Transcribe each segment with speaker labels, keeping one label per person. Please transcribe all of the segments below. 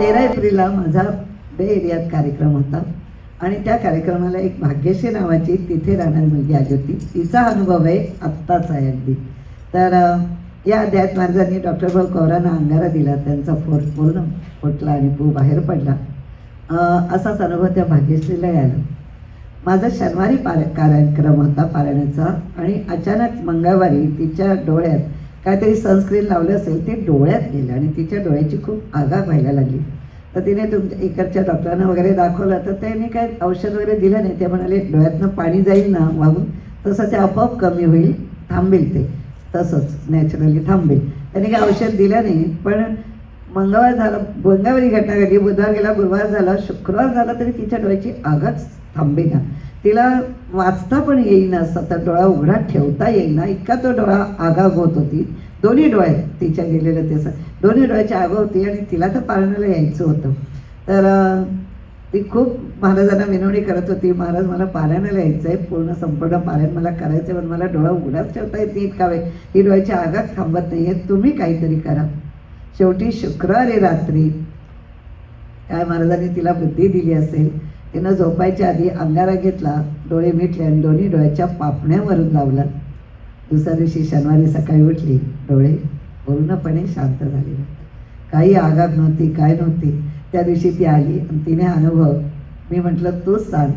Speaker 1: तेरा एप्रिलला माझा बे एरियात कार्यक्रम होता. आणि त्या कार्यक्रमाला एक भाग्यश्री नावाची तिथे राहणारी मुलगी आली होती. तिचा अनुभव आहे आत्ताच आहे अगदी. तर या अध्यायात महाराजांनी डॉक्टर भाऊ कौरांना अंगारा दिला. त्यांचा फोट पूर्ण फुटला आणि पू बाहेर पडला. असाच अनुभव त्या भाग्यश्रीला आला माझा शनिवारी पार कार्यक्रम होता पारायणाचा. आणि अचानक मंगळवारी तिच्या डोळ्यात काहीतरी सनस्क्रीन लावलं असेल ते डोळ्यात गेलं आणि तिच्या डोळ्याची खूप आगाग व्हायला लागली. तर तिने तुमच्या इकडच्या डॉक्टरांना वगैरे दाखवलं तर त्यांनी काय औषध वगैरे दिलं नाही. ते म्हणाले डोळ्यातनं पाणी जाईल ना वाहून तसं ते आपोआप कमी होईल थांबेल ते. तसंच नॅचरली थांबेल. त्यांनी काय औषध दिलं नाही पण मंगळवार झाला मंगळवारी घटना घडली. बुधवार गेला गुरुवार झाला शुक्रवार झाला तरी तिच्या डोळ्याची आगाच थांबेना तिला वाचता पण येईना सतत डोळा उघडा ठेवता येईना. इतका तो डोळा आगाग होत होती. दोन्ही डोळ्यात तिच्या गेलेलं ते दोन्ही डोळ्याची आग होती आणि तिला तर पाळण्याला यायचं होतं. तर ती खूप महाराजांना विनवणी करत होती. महाराज मला पारायणाला यायचं आहे पूर्ण संपूर्ण पारायण मला करायचं आहे पण मला डोळा उघडाच ठेवता येत नाही इतका वेळ. ही डोळ्याची आगात थांबत नाही आहे तुम्ही काहीतरी करा. शेवटी शुक्रवारी रात्री. काय महाराजांनी तिला बुद्धी दिली असेल तिनं झोपायच्या आधी अंगारा घेतला डोळे मिटले आणि दोन्ही डोळ्याच्या पापण्यावरून लावला. दुसऱ्या दिवशी शनिवारी सकाळी उठली डोळे पूर्णपणे शांत झाले. काही आघात नव्हती काय नव्हती. त्या दिवशी ती आली आणि तिने अनुभव मी म्हटलं तूच सांग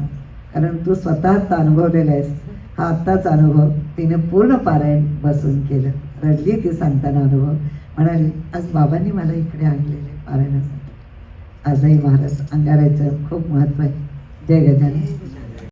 Speaker 1: कारण तू स्वतः अनुभवलेला आहेस. हा आत्ताच अनुभव तिने पूर्ण पारायण बसून केलं. रडली ती सांगताना अनुभव म्हणाले आज बाबांनी मला इकडे आणलेले पारायणासाठी. आजही महाराज अंगाराचं खूप महत्त्व आहे. जय गजानन.